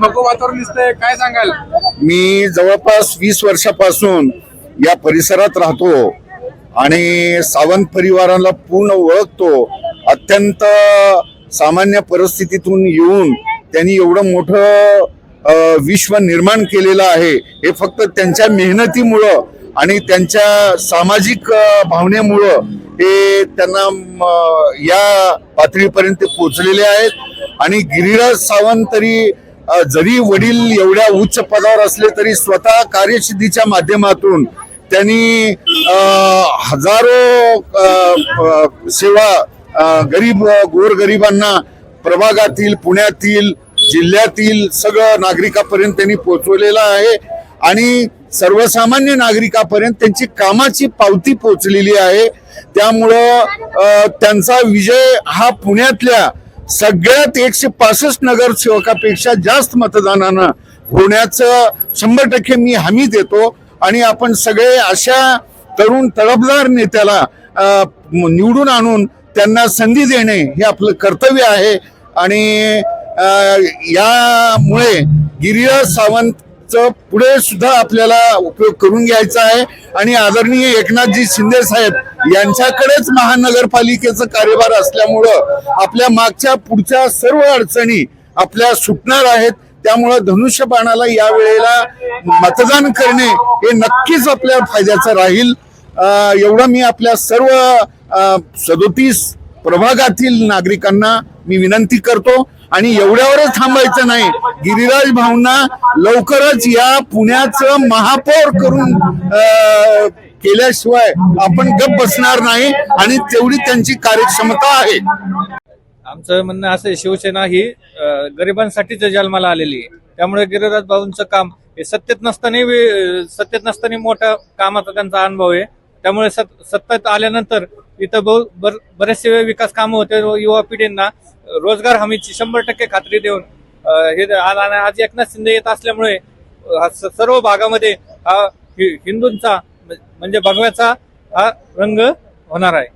भगवं वातावरण दिसतंय काय सांगाल? मी जवळपास वीस वर्षापासून या परिसरात राहतो आणि सावंत परिवाराला पूर्ण ओळखतो. अत्यंत सामान्य परिस्थितीतून येऊन त्यांनी एवढं मोठं विश्व निर्माण केलेलं आहे. हे फक्त त्यांच्या मेहनतीमुळं आणि त्यांच्या सामाजिक भावनेमुळं हे त्यांना या पातळीपर्यंत पोहोचलेले आहेत. आणि गिरिराज सावंत तरी जरी वडील एवढ्या उच्च पदावर असले तरी स्वतः कार्यसिद्धीच्या माध्यमातून त्यांनी हजारो सेवा गरीब गोरगरिबांना प्रभागातील पुण्यातील जिल्ह्यातील सगळं नागरिकापर्यंत त्यांनी पोहोचवलेलं आहे. आणि सर्वसामान्य नागरिकापर्यंत त्यांची कामाची पावती पोचलेली आहे. त्यामुळं त्यांचा विजय हा पुण्यातल्या सगळ्यात एकशे पासष्ट नगरसेवकापेक्षा जास्त मतदानानं होण्याचं शंभर टक्के मी हमी देतो. आणि आपण सगळे अशा तरुण तळबदार नेत्याला निवडून आणून त्यांना संधी देणे हे आपलं कर्तव्य आहे. आणि यामुळे गिरिराज पुढे सुद्धा आपल्याला उपयोग करून घ्यायचा आहे. आणि आदरणीय एकनाथजी शिंदे साहेब यांच्याकडेच महानगरपालिकेचं कार्यभार असल्यामुळं आपल्या मागच्या पुढच्या सर्व अडचणी आपल्या सुटणार आहेत. त्यामुळं धनुष्यबाणाला या वेळेला मतदान करणे हे नक्कीच आपल्या फायद्याचं राहील. एवढं मी आपल्या सर्व सदोतीस प्रभागातील नागरिकांना मी विनंती करतो. आणि एवढ्यावरच थांबायचं नाही. गिरिराज भाऊंना लवकरच या पुण्याचं महापौर करून अ, केल्याशिवाय आपण गप बसणार नाही आणि तेवढी त्यांची कार्यक्षमता आहे. आमचं म्हणणं असं आहे, शिवसेना ही गरिबांसाठीच जन्माला आलेली आहे. त्यामुळे गिरिराज भाऊंचं काम हे सत्तेत नसताना वे- सत्तेत नसताना मोठ्या कामाचा त्यांचा अनुभव आहे. त्यामुळे सत- सत्तेत आल्यानंतर इथं बहु- बर- बरेचसे विकास कामं होते. युवा पिढींना रोजगार हमीची शंभर टक्के खात्री देऊन हे आज आज एकनाथ शिंदे येत असल्यामुळे स- सर्व भागामध्ये हा हि- हिंदूंचा म्हणजे भगव्याचा हा रंग होणार आहे.